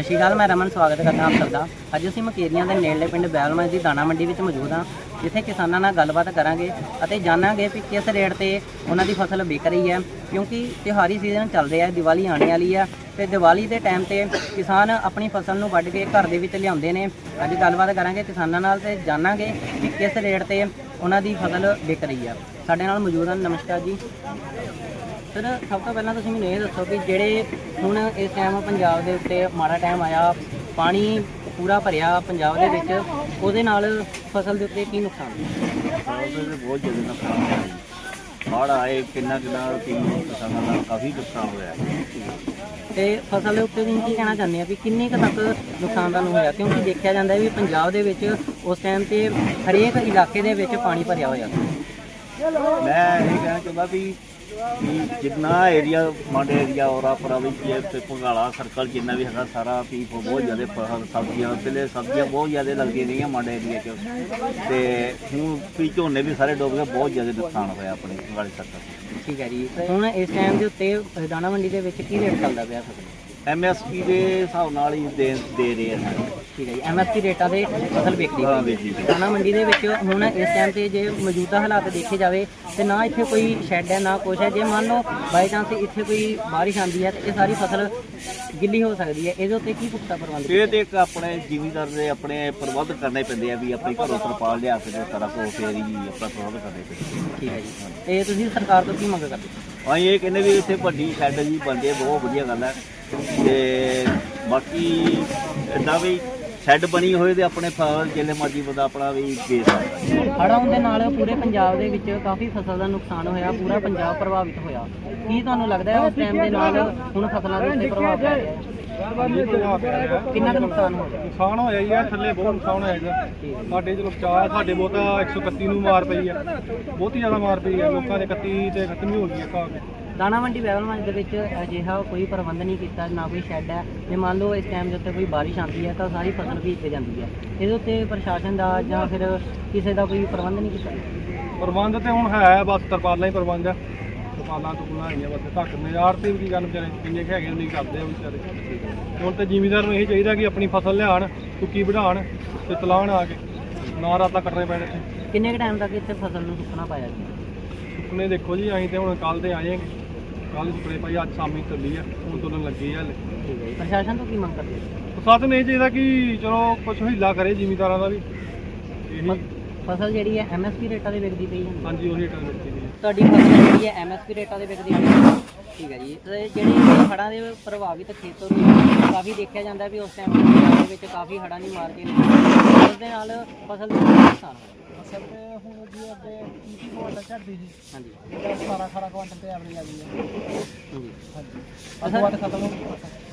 ਸਤਿ ਸ਼੍ਰੀ ਅਕਾਲ, ਮੈਂ ਰਮਨ, ਸਵਾਗਤ ਕਰਦਾ ਆਪ ਸਭ ਦਾ। ਅੱਜ ਅਸੀਂ ਮਕੇਰੀਆਂ ਦੇ ਨੇੜਲੇ ਪਿੰਡ ਬੈਲਮੰਜ ਦੀ ਦਾਣਾ ਮੰਡੀ ਵਿੱਚ ਮੌਜੂਦ ਹਾਂ, ਜਿੱਥੇ ਕਿਸਾਨਾਂ ਨਾਲ ਗੱਲਬਾਤ ਕਰਾਂਗੇ ਅਤੇ ਜਾਣਾਂਗੇ ਕਿ ਕਿਸ ਰੇਟ ਤੇ ਉਹਨਾਂ ਦੀ ਫਸਲ ਵਿਕ ਰਹੀ ਹੈ, ਕਿਉਂਕਿ ਤਿਉਹਾਰੀ ਸੀਜ਼ਨ ਚੱਲ ਰਿਹਾ ਹੈ, ਦੀਵਾਲੀ ਆਉਣ ਵਾਲੀ ਹੈ ਤੇ ਦੀਵਾਲੀ ਦੇ ਟਾਈਮ ਤੇ ਕਿਸਾਨ ਆਪਣੀ ਫਸਲ ਨੂੰ ਵੱਢ ਕੇ ਘਰ ਦੇ ਵਿੱਚ ਲਿਆਉਂਦੇ ਨੇ। ਅੱਜ ਗੱਲਬਾਤ ਕਰਾਂਗੇ ਕਿਸਾਨਾਂ ਨਾਲ ਤੇ ਜਾਣਾਂਗੇ ਕਿ ਕਿਸ ਰੇਟ ਤੇ ਉਹਨਾਂ ਦੀ ਫਸਲ ਵਿਕ ਰਹੀ ਹੈ। ਸਾਡੇ ਨਾਲ ਮੌਜੂਦ ਹਨ, ਨਮਸਕਾਰ ਜੀ। ਸਰ ਸਭ ਤੋਂ ਪਹਿਲਾਂ ਤੁਸੀਂ ਮੈਨੂੰ ਇਹ ਦੱਸੋ ਕਿ ਜਿਹੜੇ ਹੁਣ ਇਸ ਟਾਈਮ ਪੰਜਾਬ ਦੇ ਉੱਤੇ ਮਾੜਾ ਟਾਈਮ ਆਇਆ ਪਾਣੀ ਪੂਰਾ ਭਰਿਆ ਪੰਜਾਬ ਦੇ ਵਿੱਚ ਉਹਦੇ ਨਾਲ ਫਸਲ ਦੇ ਉੱਤੇ ਕੀ ਨੁਕਸਾਨ? ਉਹਦੇ ਤੇ ਬਹੁਤ ਜ਼ਿਆਦਾ ਨੁਕਸਾਨ ਹੋਇਆ ਜੀ। ਹੜ੍ਹ ਆਏ ਕਿੰਨਾ ਕਿੰਨਾ ਕਿੰਨਾ ਕਿਸਾਨਾਂ ਦਾ ਕਾਫੀ ਨੁਕਸਾਨ ਹੋਇਆ। ਤੇ ਫਸਲ ਦੇ ਉੱਤੇ ਤੁਸੀਂ ਕੀ ਕਹਿਣਾ ਚਾਹੁੰਦੇ ਆ ਵੀ ਕਿੰਨੇ ਕੁ ਤੱਕ ਨੁਕਸਾਨ ਤੁਹਾਨੂੰ ਹੋਇਆ? ਕਿਉਂਕਿ ਦੇਖਿਆ ਜਾਂਦਾ ਵੀ ਪੰਜਾਬ ਦੇ ਵਿੱਚ ਉਸ ਟਾਈਮ ਤੇ ਹਰੇਕ ਇਲਾਕੇ ਦੇ ਵਿੱਚ ਪਾਣੀ ਭਰਿਆ ਹੋਇਆ ਮੈਂ ਇਹ ਕਹਿਣਾ ਚਾਹੁੰਦਾ ਵੀ ਜਿੰਨਾ ਏਰੀਆ ਮੰਡ ਏਰੀਆ ਔਰਾ ਪਰਾ ਵੀ ਇਹ ਤੇ ਭੰਗਾਲਾ ਸਰਕਲ ਜਿੰਨਾ ਵੀ ਹੈਗਾ ਸਾਰਾ ਵੀ ਬਹੁਤ ਜ਼ਿਆਦਾ ਫਸਲ ਸਬਜ਼ੀਆਂ ਪਹਿਲੇ ਸਬਜ਼ੀਆਂ ਬਹੁਤ ਜ਼ਿਆਦਾ ਲੱਗਦੀਆਂ ਰਹੀਆਂ ਮੰਡ ਏਰੀਆ 'ਚ। ਤੇ ਹੁਣ ਵੀ ਝੋਨੇ ਵੀ ਸਾਰੇ ਡੁੱਬ ਗਏ ਬਹੁਤ ਜ਼ਿਆਦਾ ਨੁਕਸਾਨ ਹੋਇਆ ਆਪਣੇ ਭੰਗਾਲੀ ਸਰਕਲ ਠੀਕ ਹੈ ਜੀ। ਹੁਣ ਇਸ ਟਾਈਮ ਦੇ ਉੱਤੇ ਦਾਣਾ ਮੰਡੀ ਦੇ ਵਿੱਚ ਕੀ ਰੇਟ ਚੱਲਦਾ ਪਿਆ? ਫਸਲ? ਐਮਐਸਪੀ ਦੇ ਹਿਸਾਬ ਨਾਲ ਹੀ ਦੇ ਦੇ ਰਹੇ ਆ। ਠੀਕ ਹੈ ਜੀ ਐਮਐਸਪੀ ਰੇਟਾਂ ਦੇ ਫਸਲ ਵਿਕਦੀ ਹਾਂ ਦਾਣਾ ਮੰਡੀ ਦੇ ਵਿੱਚ ਹੁਣ ਇਸ ਟਾਈਮ ਤੇ ਜੇ ਮੌਜੂਦਾ ਹਾਲਾਤ ਦੇਖੇ ਜਾਵੇ ਤੇ ਨਾ ਇੱਥੇ ਕੋਈ ਸ਼ੈੱਡ ਹੈ ਨਾ ਕੁਛ ਹੈ। ਜੇ ਮੰਨ ਲਓ ਬਾਈ ਚਾਂਸ ਇੱਥੇ ਕੋਈ ਬਾਰਿਸ਼ ਆਂਦੀ ਹੈ ਤੇ ਇਹ ਸਾਰੀ ਫਸਲ ਗਿੱਲੀ ਹੋ ਸਕਦੀ ਹੈ। ਇਹਦੇ ਉੱਤੇ ਕੀ ਪੁਖਤਾ ਪ੍ਰਬੰਧ ਇਹ ਤੇ ਇੱਕ ਆਪਣੇ ਜ਼ਿਮੀਂਦਾਰ ਦੇ ਆਪਣੇ ਪ੍ਰਬੰਧ ਕਰਨੇ ਪੈਂਦੇ ਆ ਵੀ ਆਪਣੀ ਘਰੋਂ ਤਰਪਾਲ ਲਿਆ ਕੇ ਤੇ ਸਾਰਾ ਕੁਛ ਫੇਰ ਹੀ ਆਪਣਾ ਪ੍ਰਬੰਧ ਕਰਨੇ ਪੈਂਦੇ ਠੀਕ ਹੈ ਜੀ। ਤੇ ਤੁਸੀਂ ਸਰਕਾਰ ਤੋਂ ਕੀ ਮੰਗ ਕਰਦੇ? ਹੋ? ਅਸੀਂ ਇਹ ਕਹਿੰਦੇ ਵੀ ਇੱਥੇ ਵੱਡੀ ਸ਼ੈੱਡ ਜੀ ਬਣਦੇ ਬਹੁਤ ਵਧੀਆ ਗੱਲ ਹੈ। ਤੇ ਬਾਕੀ ਇਦਾਂ ਵੀ ਸ਼ੈੱਡ ਬਣੀ ਹੋਏ ਤੇ ਆਪਣੇ ਫਸਲ ਜਿੰਨੇ ਮਰਜ਼ੀ ਬੰਦਾ ਆਪਣਾ ਵੀ ਵੇਚ ਸਕਦਾ। ਆਉਣ ਦੇ ਨਾਲ ਪੂਰੇ ਪੰਜਾਬ ਦੇ ਵਿੱਚ ਕਾਫੀ ਫਸਲ ਦਾ ਨੁਕਸਾਨ ਹੋਇਆ ਪੂਰਾ ਪੰਜਾਬ ਪ੍ਰਭਾਵਿਤ ਹੋਇਆ। ਕੀ ਤੁਹਾਨੂੰ ਲੱਗਦਾ ਹੈ ਉਸ ਟਾਈਮ ਦੇ ਨਾਲ ਹੁਣ ਫਸਲਾਂ ਦੇ ਉੱਤੇ ਪ੍ਰਭਾਵ ਪੈ ਰਿਹਾ ਕਿੰਨਾ ਨੁਕਸਾਨ ਹੋ ਗਿਆ ਨੁਕਸਾਨ ਹੋਇਆ ਆ ਥੱਲੇ ਬਹੁਤ ਨੁਕਸਾਨ ਹੋਇਆ ਇਹਦਾ ਸਾਡੇ ਚਲੋ ਬਚਾਅ ਸਾਡੇ ਬਹੁਤਾ 131 ਨੂੰ ਮਾਰ ਪਈ ਆ। ਬਹੁਤ ਜ਼ਿਆਦਾ ਮਾਰ ਪਈ ਆ ਲੋਕਾਂ ਦੇ 31 ਤੇ ਖਤਮ ਹੀ ਹੋ ਗਈ ਆ ਘਾਹ ਕੇ ਦਾਣਾ ਮੰਡੀ ਬੈਵਲਮੰਜ ਦੇ ਵਿੱਚ ਅਜਿਹਾ ਕੋਈ ਪ੍ਰਬੰਧ ਨਹੀਂ ਕੀਤਾ ਨਾ ਕੋਈ ਸ਼ੈੱਡ ਹੈ ਜੇ ਮੰਨ ਲਓ ਇਸ ਟਾਈਮ ਦੇ ਉੱਤੇ ਕੋਈ ਬਾਰਿਸ਼ ਆਉਂਦੀ ਹੈ ਤਾਂ ਸਾਰੀ ਫਸਲ ਭੀਗ ਕੇ ਜਾਂਦੀ ਹੈ। ਇਹਦੇ ਉੱਤੇ ਪ੍ਰਸ਼ਾਸਨ ਦਾ ਜਾਂ ਫਿਰ ਕਿਸੇ ਦਾ ਕੋਈ ਪ੍ਰਬੰਧ ਨਹੀਂ ਕੀਤਾ? ਪ੍ਰਬੰਧ ਤੇ ਹੁਣ ਹੈ ਬਸ ਤਰਪਾਲਾਂ ਹੀ ਪ੍ਰਬੰਧ ਆ ਤਰਪਾਲਾਂ ਤੋਂ ਬਣਾਈਆਂ ਬਸ ਧੱਕ ਨੇ ਆੜਤੀ ਵੀ ਕੀ ਕਰਨ ਵਿਚਾਰੇ ਕਿੰਨੇ ਕੁ ਹੈਗੇ ਨਹੀਂ ਕਰਦੇ ਆ ਵਿਚਾਰੇ। ਹੁਣ ਤੇ ਜ਼ਿਮੀਦਾਰ ਨੂੰ ਇਹ ਚਾਹੀਦਾ ਕਿ ਆਪਣੀ ਫਸਲ ਲਿਆਣ ਸੁੱਕੀ ਵਧਾਣ ਤੇ ਤਲਾਣ ਆ ਕੇ ਨਾ ਰਾਤਾਂ ਕੱਟਣੇ ਪੈਣ ਇੱਥੇ। ਕਿੰਨੇ ਕੁ ਟਾਈਮ ਤੱਕ ਇੱਥੇ ਫਸਲ ਨੂੰ ਸੁੱਕਣਾ ਪਾਇਆ ਜੀ? ਸੁਪਨੇ ਦੇਖੋ ਜੀ ਅਸੀਂ ਤੇ ਹੁਣ ਕੱਲ ਤੇ ਆਏ ਕੱਲ ਸੁਪਨੇ ਭਾਈ ਅੱਜ ਸ਼ਾਮੀ ਚੱਲੀ ਆ ਹੁਣ ਤੁਰਨ ਲੱਗੀ ਆ ਪ੍ਰਸ਼ਾਸਨ ਤੋਂ ਕੀ ਮੰਗ ਕਰਦੇ ਹੋ? ਪ੍ਰਸ਼ਾਸਨ ਇਹ ਚਾਹੀਦਾ ਕਿ ਚਲੋ ਕੁਝ ਹੀਲਾ ਕਰੇ ਜ਼ਿਮੀਦਾਰਾਂ ਦਾ ਵੀ। ਇਹੀ। ਫਸਲ ਜਿਹੜੀ ਹੈ ਐਮਐਸਪੀ ਰੇਟਾਂ ਦੇ ਵਿਕਦੀ ਪਈ ਹੈ। ਹਾਂਜੀ ਉਹੀ ਟਾਈਮ ਦਿੱਤੀ ਦੀ ਹੈ। ਤੁਹਾਡੀ ਫਸਲ ਜਿਹੜੀ ਹੈ ਐਮਐਸਪੀ ਰੇਟਾਂ ਦੇ ਵਿਕਦੀ ਪਈ ਹੈ। ਠੀਕ ਹੈ ਜੀ। ਤੇ ਜਿਹੜੀ ਹੜ੍ਹਾਂ ਦੇ ਪ੍ਰਭਾਵਿਤ ਖੇਤਰ ਨੂੰ ਕਾਫੀ ਦੇਖਿਆ ਜਾਂਦਾ ਵੀ ਉਸ ਟਾਈਮ ਪੰਜਾਬ ਦੇ ਵਿੱਚ ਕਾਫੀ ਹੜ੍ਹਾਂ ਦੀ ਮਾਰ ਕੇ ਨੇ ਉਸ ਦੇ ਨਾਲ ਫਸਲ ਦੇ ਕੀ ਨੁਕਸਾਨ ਹੋਇਆ ਅਸਲ ਤੇ ਹੁਣ ਜੀ ਅੱਗੇ 30 ਕੁਆਂਟਲ ਝੜਦੀ ਸੀ ਹਾਂਜੀ। ਇਹਦਾ 17 18 ਕੁਆਂਟਲ ਤੇ ਐਵਰੇਜ ਆ ਗਈ ਹੈ ਹਾਂਜੀ। ਹਾਂਜੀ ਅੱਜ ਖਤਮ ਹੋ ਗਈ।